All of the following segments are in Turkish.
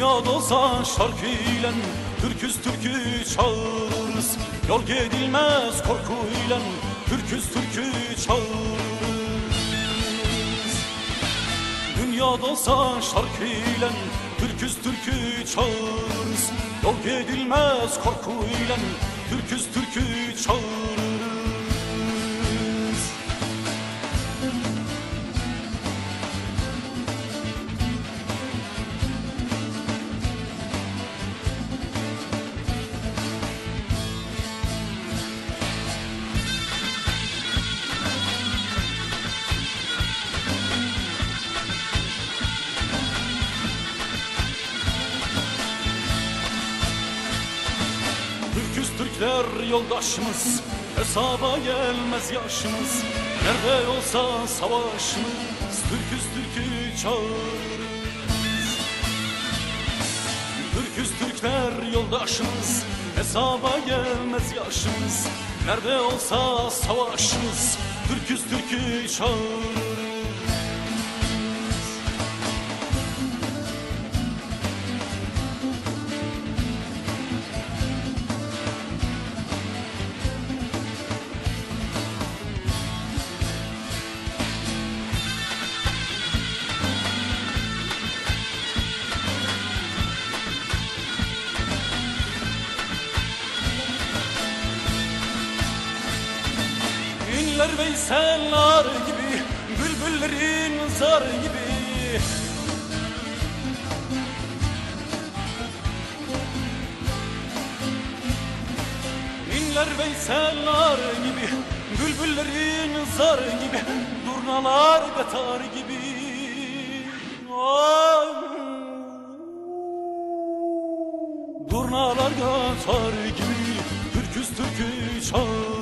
Dünyada olsa şarkıyla Türküz türkü çağırırız. Yol gidilmez korkuyla Türküz türkü çağırırız. Dünyada olsa şarkıyla Türküz türkü çağırırız. Yol gidilmez korkuyla Türküz türkü çağırırız Türkler yoldaşımız Hesaba gelmez yaşımız. Nerede olsa savaşımız Türküz Türkü çağırırız. Türküz Türkler yoldaşımız Hesaba gelmez yaşımız. Nerede olsa savaşımız Türküz Türkü çağırırız İnler Veysel'lar gibi Bülbüllerin zar gibi İnler Veysel'lar gibi Bülbüllerin zar gibi Durnalar katar gibi Ay. Durnalar katar gibi Türküz türkü çağır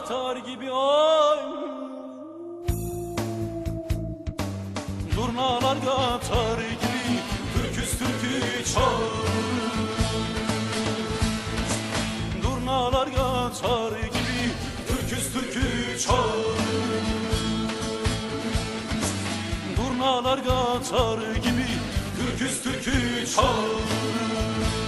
Katar gibi ay. Durnalar katar gibi Türküz türkü çağır Durnalar katar gibi Türküz türkü çağır Durnalar katar gibi Türküz türkü çağır